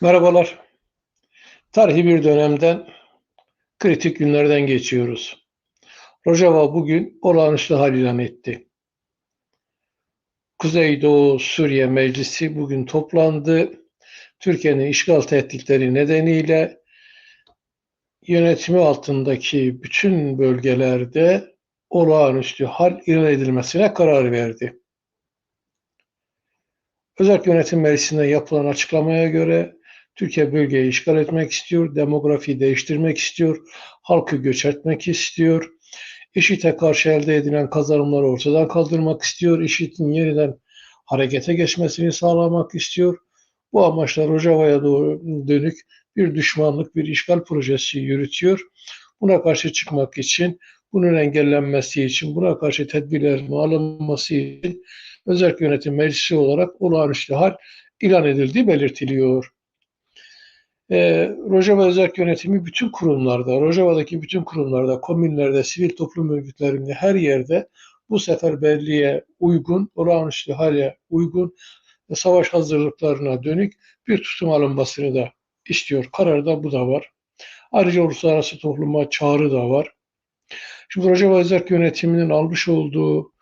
Merhabalar. Tarihi bir dönemden, kritik günlerden geçiyoruz. Rojava bugün olağanüstü hal ilan etti. Kuzeydoğu Suriye Meclisi bugün toplandı. Türkiye'nin işgal tehditleri nedeniyle yönetimi altındaki bütün bölgelerde olağanüstü hal ilan edilmesine karar verdi. Özel Yönetim Meclisi'nde yapılan açıklamaya göre Türkiye bölgeyi işgal etmek istiyor, demografiyi değiştirmek istiyor, halkı göç etmek istiyor, IŞİD'e karşı elde edilen kazanımları ortadan kaldırmak istiyor, IŞİD'in yeniden harekete geçmesini sağlamak istiyor. Bu amaçla Rojava'ya doğru dönük bir düşmanlık, bir işgal projesi yürütüyor. Buna karşı çıkmak için, bunun engellenmesi için, buna karşı tedbirlerin alınması için Özel Yönetim Meclisi olarak olağanüstü hal ilan edildiği belirtiliyor. E, Rojava Özel Yönetimi bütün kurumlarda, Rojava'daki bütün kurumlarda, komünlerde, sivil toplum örgütlerinde, her yerde bu seferberliğe uygun, olağanüstü hale uygun savaş hazırlıklarına dönük bir tutum alınmasını da istiyor. Kararda bu da var. Ayrıca uluslararası topluma çağrı da var. Şimdi Rojava Özel Yönetimi'nin almış olduğu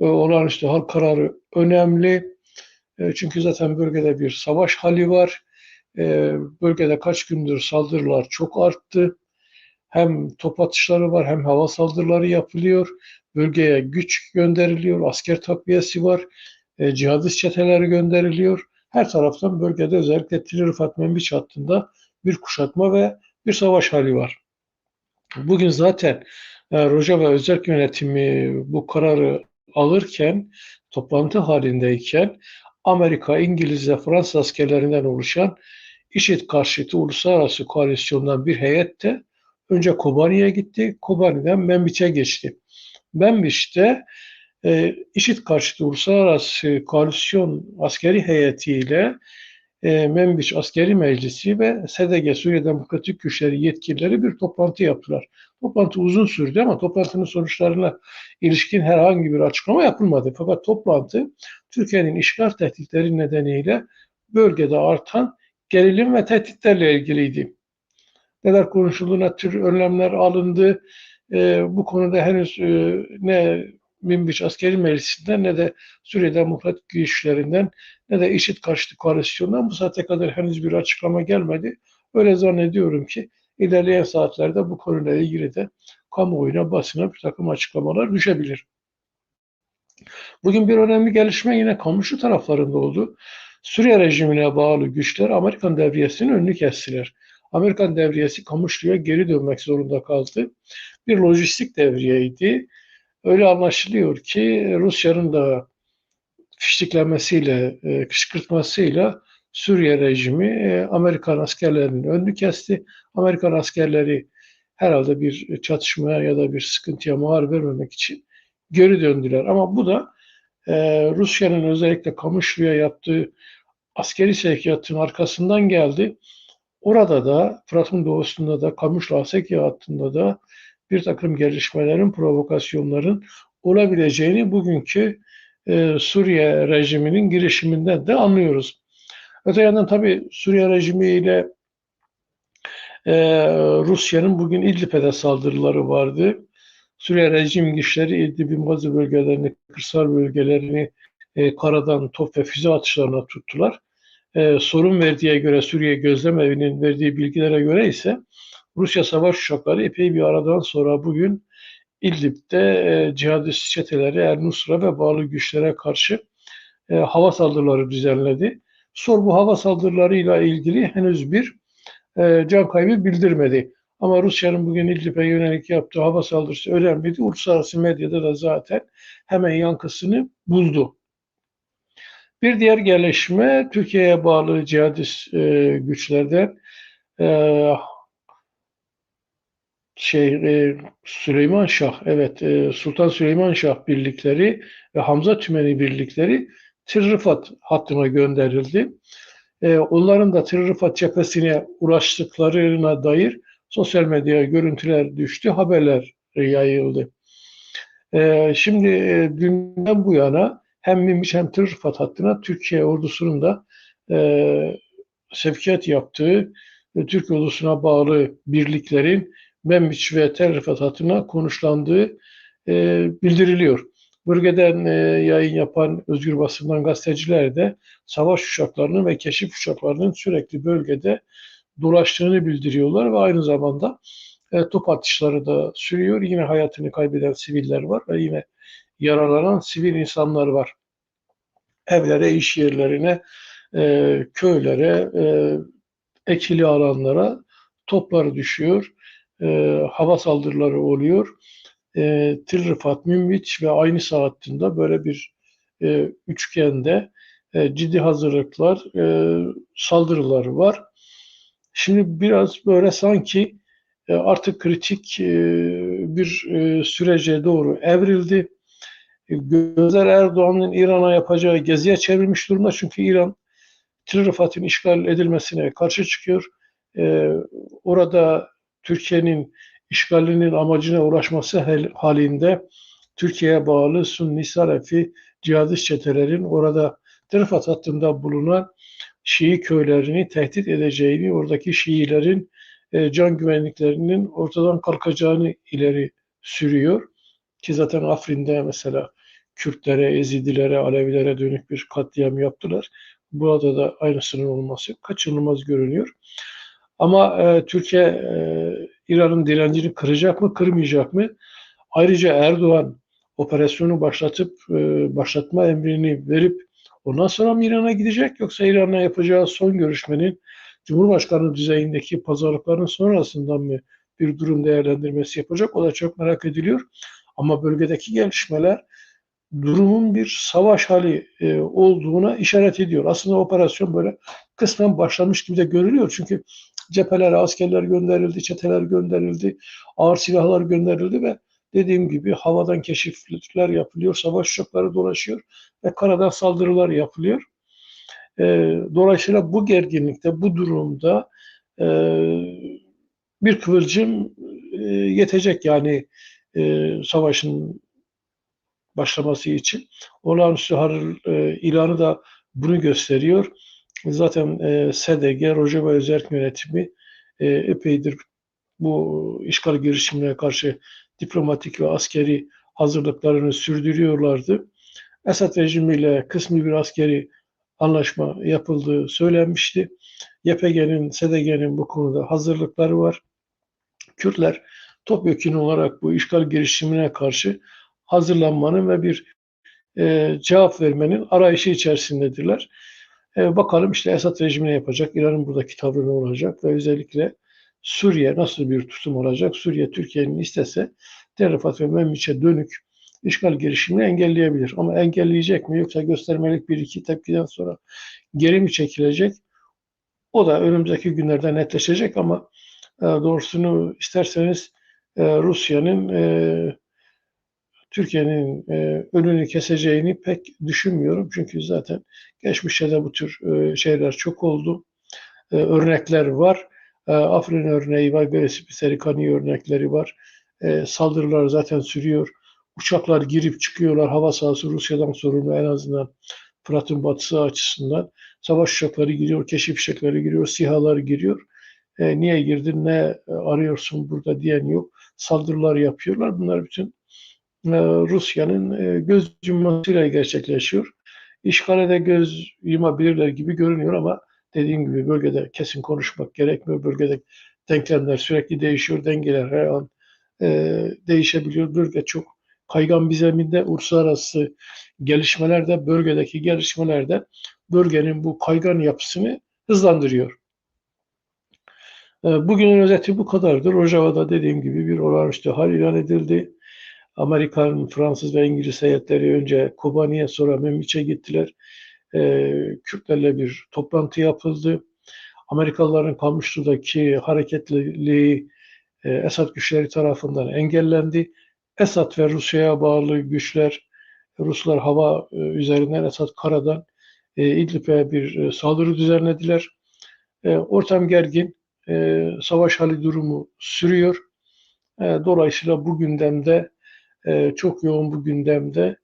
e, olağanüstü hal kararı önemli. E, çünkü zaten bölgede bir savaş hali var. E, bölgede kaç gündür saldırılar çok arttı. Hem top atışları var hem hava saldırıları yapılıyor. Bölgeye güç gönderiliyor, asker takviyesi var, e, cihadist çeteleri gönderiliyor. Her taraftan bölgede özellikle Tir Rıfat Menbiç hattında bir kuşatma ve bir savaş hali var. Bugün zaten e, Rojava Özel Yönetimi bu kararı alırken, toplantı halindeyken Amerika, İngiliz ve Fransız askerlerinden oluşan IŞİD karşıtı uluslararası koalisyondan bir heyet de önce Kobani'ye gitti, Kobani'den Menbiç'e geçti. Menbiç'te e, IŞİD karşıtı uluslararası koalisyon askeri heyetiyle e, Menbiç Askeri Meclisi ve SDG Suriye Demokratik Güçleri yetkilileri bir toplantı yaptılar. Toplantı uzun sürdü ama toplantının sonuçlarına ilişkin herhangi bir açıklama yapılmadı. Fakat toplantı Türkiye'nin işgal tehditleri nedeniyle bölgede artan gerilim ve tehditlerle ilgiliydi. Neler konuşuldu, ne tür önlemler alındı, e, bu konuda henüz e, ne Minbiç Askeri Meclisi'nden ne de Suriye Demokratik Güçlerinden ne de IŞİD karşıtı koalisyondan bu saate kadar henüz bir açıklama gelmedi. Öyle zannediyorum ki ilerleyen saatlerde bu konuyla ilgili de kamuoyuna, basına bir takım açıklamalar düşebilir. Bugün bir önemli gelişme yine komşu taraflarında oldu. Suriye rejimine bağlı güçler Amerikan devriyesinin önünü kestiler. Amerikan devriyesi Kamışlı'ya geri dönmek zorunda kaldı. Bir lojistik devriyeydi. Öyle anlaşılıyor ki Rusya'nın da fiştiklemesiyle, e, kışkırtmasıyla Suriye rejimi e, Amerikan askerlerinin önünü kesti. Amerikan askerleri herhalde bir çatışmaya ya da bir sıkıntıya mahal vermemek için geri döndüler. Ama bu da e, Rusya'nın özellikle Kamışlı'ya yaptığı askeri sevkiyatın arkasından geldi. Orada da Fırat'ın doğusunda da Kamışlı Aseki hattında da bir takım gelişmelerin, provokasyonların olabileceğini bugünkü e, Suriye rejiminin girişiminden de anlıyoruz. Öte yandan tabii Suriye rejimiyle e, Rusya'nın bugün İdlib'e saldırıları vardı. Suriye rejim güçleri İdlib'in bazı bölgelerini, kırsal bölgelerini e, karadan top ve füze atışlarına tuttular. E, sorun verdiğe göre Suriye Gözlem Evi'nin verdiği bilgilere göre ise Rusya savaş uçakları epey bir aradan sonra bugün İdlib'de e, cihadist çeteleri El Nusra ve bağlı güçlere karşı e, hava saldırıları düzenledi. Sor bu hava saldırılarıyla ilgili henüz bir e, can kaybı bildirmedi. Ama Rusya'nın bugün İdlib'e yönelik yaptığı hava saldırısı önemliydi. Uluslararası medyada da zaten hemen yankısını buldu. Bir diğer gelişme Türkiye'ye bağlı cihadist e, güçlerden e, şey e, Süleyman Şah, evet e, Sultan Süleyman Şah birlikleri ve Hamza Tümeni birlikleri Tirrifat hattına gönderildi. E, onların da Tirrifat cephesine uğraştıklarına dair sosyal medyaya görüntüler düştü, haberler yayıldı. E, şimdi e, dünden bu yana hem Minbiç hem Tirrifat hattına Türkiye ordusunun da e, sevkiyat yaptığı ve Türk ordusuna bağlı birliklerin Membiç ve Tel Rifat hattına konuşlandığı e, bildiriliyor. Bölgeden e, yayın yapan özgür basından gazeteciler de savaş uçaklarının ve keşif uçaklarının sürekli bölgede dolaştığını bildiriyorlar ve aynı zamanda e, top atışları da sürüyor. Yine hayatını kaybeden siviller var ve yine yaralanan sivil insanlar var. Evlere, iş yerlerine, e, köylere, e, ekili alanlara toplar düşüyor. E, hava saldırıları oluyor. E, Tel Rifat, Münbiç ve aynı saatinde böyle bir e, üçgende e, ciddi hazırlıklar, e, saldırılar var. Şimdi biraz böyle sanki e, artık kritik e, bir e, sürece doğru evrildi. Gözler Erdoğan'ın İran'a yapacağı geziye çevrilmiş durumda. Çünkü İran Tel Rifat'ın işgal edilmesine karşı çıkıyor. Orada Türkiye'nin işgalinin amacına ulaşması halinde Türkiye'ye bağlı Sunni Salefi cihadist çetelerin orada Tel Rifat hattında bulunan Şii köylerini tehdit edeceğini, oradaki Şiilerin e, can güvenliklerinin ortadan kalkacağını ileri sürüyor. Ki zaten Afrin'de mesela Kürtlere, Ezidilere, Alevilere dönük bir katliam yaptılar. Burada da aynısının olması kaçınılmaz görünüyor. Ama e, Türkiye e, İran'ın direncini kıracak mı, kırmayacak mı? Ayrıca Erdoğan operasyonu başlatıp e, başlatma emrini verip ondan sonra mı İran'a gidecek yoksa İran'la yapacağı son görüşmenin Cumhurbaşkanı düzeyindeki pazarlıkların sonrasından mı bir durum değerlendirmesi yapacak? O da çok merak ediliyor. Ama bölgedeki gelişmeler durumun bir savaş hali e, olduğuna işaret ediyor. Aslında operasyon böyle kısmen başlamış gibi de görülüyor. Çünkü cephelere askerler gönderildi, çeteler gönderildi, ağır silahlar gönderildi ve dediğim gibi havadan keşifler yapılıyor, savaş uçakları dolaşıyor ve karadan saldırılar yapılıyor. E, dolayısıyla bu gerginlikte, bu durumda e, bir kıvılcım e, yetecek yani e, savaşın başlaması için. Olağanüstü hal e, ilanı da bunu gösteriyor. Zaten e, SDG, Rojava Özerk Yönetimi e, epeydir bu işgal girişimine karşı diplomatik ve askeri hazırlıklarını sürdürüyorlardı. Esad rejimiyle kısmi bir askeri anlaşma yapıldığı söylenmişti. YPG'nin, SDG'nin bu konuda hazırlıkları var. Kürtler topyekun olarak bu işgal girişimine karşı hazırlanmanın ve bir e, cevap vermenin arayışı içerisindedirler. E, bakalım işte Esad rejimine yapacak, İran'ın buradaki tavrı ne olacak ve özellikle Suriye nasıl bir tutum olacak? Suriye Türkiye'nin istese Terifat ve Memmiç'e dönük işgal girişimini engelleyebilir. Ama engelleyecek mi yoksa göstermelik bir iki tepkiden sonra geri mi çekilecek? O da önümüzdeki günlerde netleşecek ama e, doğrusunu isterseniz e, Rusya'nın e, Türkiye'nin e, önünü keseceğini pek düşünmüyorum. Çünkü zaten geçmişte de bu tür e, şeyler çok oldu. E, örnekler var. E, Afrin örneği var, Beresip Serikani örnekleri var. E, saldırılar zaten sürüyor. Uçaklar girip çıkıyorlar. Hava sahası Rusya'dan sorumlu en azından Fırat'ın batısı açısından. Savaş uçakları giriyor, keşif uçakları giriyor, sihalar giriyor. E, niye girdin, ne arıyorsun burada diyen yok. Saldırılar yapıyorlar. Bunlar bütün Rusya'nın e, göz yummasıyla gerçekleşiyor. İşgale de göz yumabilirler gibi görünüyor ama dediğim gibi bölgede kesin konuşmak gerekmiyor. Bölgede denklemler sürekli değişiyor, dengeler her an e, değişebiliyor. Bölge çok kaygan bir zeminde uluslararası gelişmelerde, bölgedeki gelişmelerde bölgenin bu kaygan yapısını hızlandırıyor. Bugünün özeti bu kadardır. Rojava'da dediğim gibi bir olağanüstü hal ilan edildi. Amerikan, Fransız ve İngiliz heyetleri önce Kobani'ye sonra Memmiç'e gittiler. E, Kürtlerle bir toplantı yapıldı. Amerikalıların Kamışlı'daki hareketliliği e, Esad güçleri tarafından engellendi. Esad ve Rusya'ya bağlı güçler, Ruslar hava e, üzerinden, Esad karadan e, İdlib'e bir e, saldırı düzenlediler. E, ortam gergin, e, savaş hali durumu sürüyor. E, dolayısıyla bu gündemde e, çok yoğun bu gündemde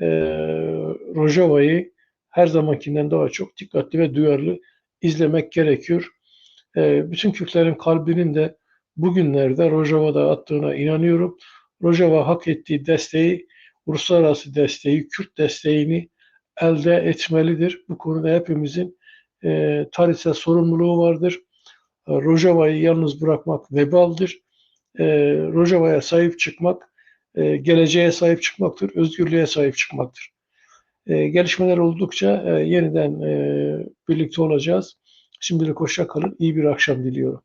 e, Rojava'yı her zamankinden daha çok dikkatli ve duyarlı izlemek gerekiyor. E, bütün Kürtlerin kalbinin de bugünlerde Rojava'da attığına inanıyorum. Rojava hak ettiği desteği, uluslararası desteği, Kürt desteğini elde etmelidir. Bu konuda hepimizin e, tarihsel sorumluluğu vardır. Rojava'yı yalnız bırakmak vebaldir. E, Rojava'ya sahip çıkmak, e, geleceğe sahip çıkmaktır, özgürlüğe sahip çıkmaktır. E, gelişmeler oldukça e, yeniden e, birlikte olacağız. Şimdilik hoşça kalın, iyi bir akşam diliyorum.